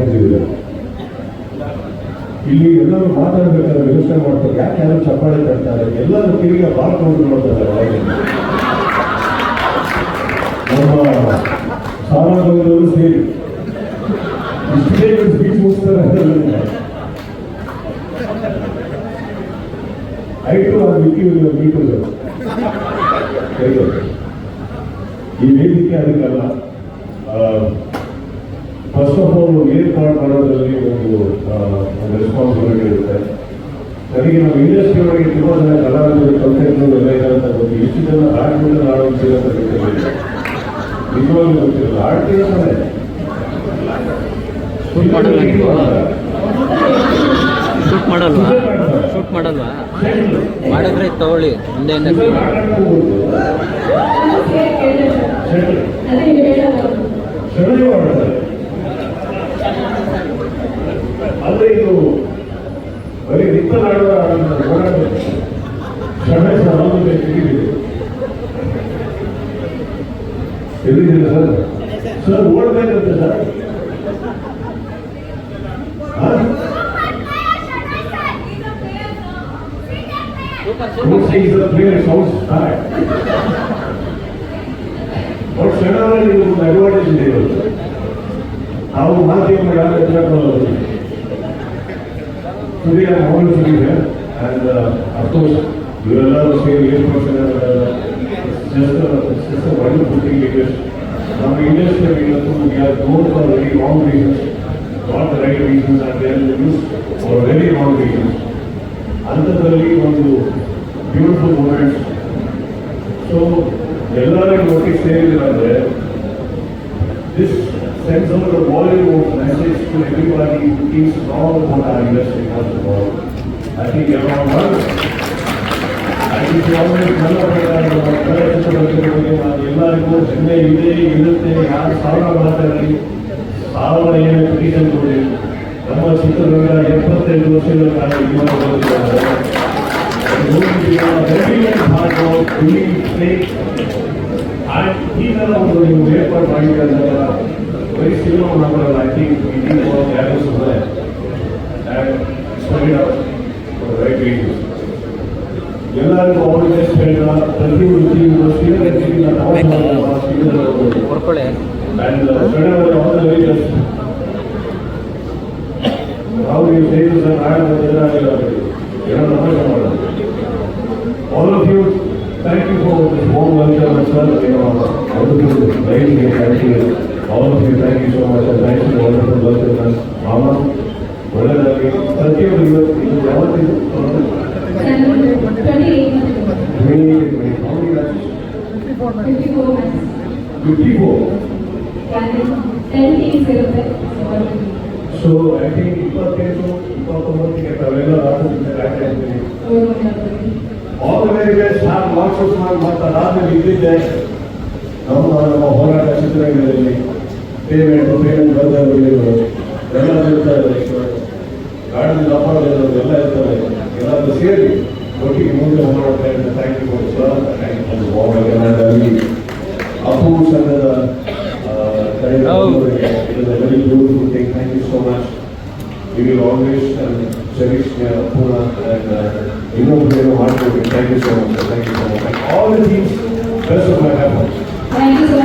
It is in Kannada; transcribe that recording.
ಹಾಕಿದ್ದೀವಿ ಇಲ್ಲಿ ಎಲ್ಲರೂ ಮಾತಾಡ್ಬೇಕಾದ್ರೆ ವ್ಯವಸ್ಥೆ ಮಾಡ್ತಾರೆ. ಯಾಕೆ ಯಾರು ಚಪ್ಪಾಳೆ ತರ್ತಾರೆ ಎಲ್ಲರೂ ತಿರುಗಿ ಬಾರ್ ನೋಡ್ತಾರೆ. ನಮ್ಮ ಸಾಮಾನ್ಯವರು ಸೇರಿ. ಇಷ್ಟೇ ಸ್ಪೀಚ್ ಮುಗಿಸ್ತಾರೆ ಐಟು ಆ ಮಿಕ್ಕಿ ಮೀಟು ಈ ವೇದಿಕೆ ಅದಕ್ಕಲ್ಲ ಫಸ್ಟ್ ಆಫ್ ಆಲ್ ಏರ್ಪಾಡು ಮಾಡೋದ್ರಲ್ಲಿ ಒಂದು ರೆಸ್ಪಾನ್ಸಿಬಿಲಿಟಿ ಇರುತ್ತೆ. ನನಗೆ ನಮ್ಮ ಇಂಡಸ್ಟ್ರಿ ಒಳಗೆ ತುಂಬ ಜನ ಕಲಾವಿದರು ಕಲ್ತರು ಎಲ್ಲ ಇದೆ ಅಂತ ಗೊತ್ತು. ಇಷ್ಟು ಜನ ಆಡ್ಬಿಟ್ಟು ಆಡೋಗ್ತೀರ ಅಂತ ಗೊತ್ತಿರಲಿಲ್ಲ. ನಿಜವಾಗ್ಲೂ ಗೊತ್ತಿರಲ್ಲ ಆರ್ಟ್ ತಾನೆ ಶೂಟ್ ಮಾಡಲ್ಲ ಶೂಟ್ ಮಾಡಲ್ವಾ? ಶೂಟ್ ಮಾಡಲ್ವಾ? ಮಾಡಿದ್ರೆ ತಗೊಳ್ಳಿ. ಮುಂದೆ ಸೆಳೆದು ನಿತ್ತಲಾಡುವ ಓಡಾಡಬೇಕು ಕ್ಷಮೆ ಸಮಾನತೆ ತಿಳಿದಿದೆ ತಿಳಿದಿದೆ ಸರ್ ಸರ್ ಓಡ್ಬೇಕಂತೆ ಸರ್ ಹಾ? Who says the player sounds tired? But ಸಣ್ಣವರಲ್ಲಿ ಒಂದು ಅಡ್ವಾಂಟೇಜ್ ಇದೆ ಇವತ್ತು ನಾವು ಮಾಧ್ಯಮ ಯಾರು ಎದುರಾಕೊಳ್ಳೋದು ಸುದೀರ ಮೌನ ಸುದೀರ ಆ್ಯಂಡ್ ಅಫ್ಕೋರ್ಸ್ ಇವರೆಲ್ಲರೂ ಸೇರಿ ಏನ್ just wonderful thing it is ನಮ್ಮ ಇಂಡಸ್ಟ್ರಿ ಇವತ್ತು we are known for very wrong reasons not right reasons and they use for very wrong reasons ಅಂಥದ್ರಲ್ಲಿ ಒಂದು ಬ್ಯೂಟಿಫುಲ್ ಮೂಮೆಂಟ್ಸ್ ಸೊ ಎಲ್ಲರಿಗೂ ಒಟ್ಟಿಗೆ ಸೇರಿದ್ರೆ this sense of the Bollywood message to everybody who thinks wrong about our industry first of all I Every I think always ಎಲ್ಲ ಬಗ್ಗೆ ನಾನು ಎಲ್ಲರಿಗೂ ಹೆಮ್ಮೆ ಇದೆ ಇರುತ್ತೆ ಯಾರು ಸಾವಿರ ಮಾತಾಡಲಿ ಸಾವಿರ ಏನು ಪಿಟಿಷನ್ ಕೊಡಿ ನಮ್ಮ ಚಿತ್ರದುರ್ಗ ಎಪ್ಪತ್ತೈದು ವರ್ಷಗಳ ಕಾಲ ಈಗೆಲ್ಲ ಒಂದು ನೀವು ಏರ್ಪಾಡು ಸಿನಿಮಾ ಮಾಡಲ್ಲ ಐ ಥಿಂಕ್ ಯಾರು ಸುಮ್ಮನೆ ಎಲ್ಲರಿಗೂ ಅವ್ನ ಟೆಸ್ಟ್ ಹೇಳ್ತಾ ಪ್ರತಿೃತಿ ಇಷ್ಟೆಲ್ಲಾ ರಾವಣಾ ಇರೋದು. ಹೊರಕಳೆ you for you so much and thank you for that fifty four so I think ಇಪ್ಪತ್ತೆಂಟು ಇಪ್ಪತ್ತೊಂಬತ್ತಿಗೆ ತಾವೆಲ್ಲ ರಾಜ್ಯದಿಂದ ಕಾಯ್ತಾ ಇದ್ದೀವಿ ಆಲ್ ದ ವೆರಿ ಬೆಸ್ಟ್ ನಾನು ವಾಟ್ಸಪ್ ಮಾಡಿ ಮತ್ತೆ ಅದಾದ್ಮೇಲೆ ಇದ್ದಿದ್ದೆ ನಮ್ಮ ನಮ್ಮ ಹೋರಾಟ ಚಿತ್ರಗಳಲ್ಲಿ ಪೇಮೆಂಟ್ ಪೇಮೆಂಟ್ ಬಂದವರು ಎಲ್ಲ ಇರ್ತಾರೆ ಗಾಡಿ ಅಪಾರ್ಟ್ಮೆಂಟ್ ಎಲ್ಲ ಇರ್ತಾರೆ. ಎಲ್ಲರೂ ಸೇರಿ ಒಟ್ಟಿಗೆ ಮುಂದೆ ಹೋರಾಟ thank you for thank you for Uh, a very beautiful thing. Thank you so much. We will always cherish and you know. Thank you so much. Thank you so much. And all the teams, best of my efforts. Thank you so much.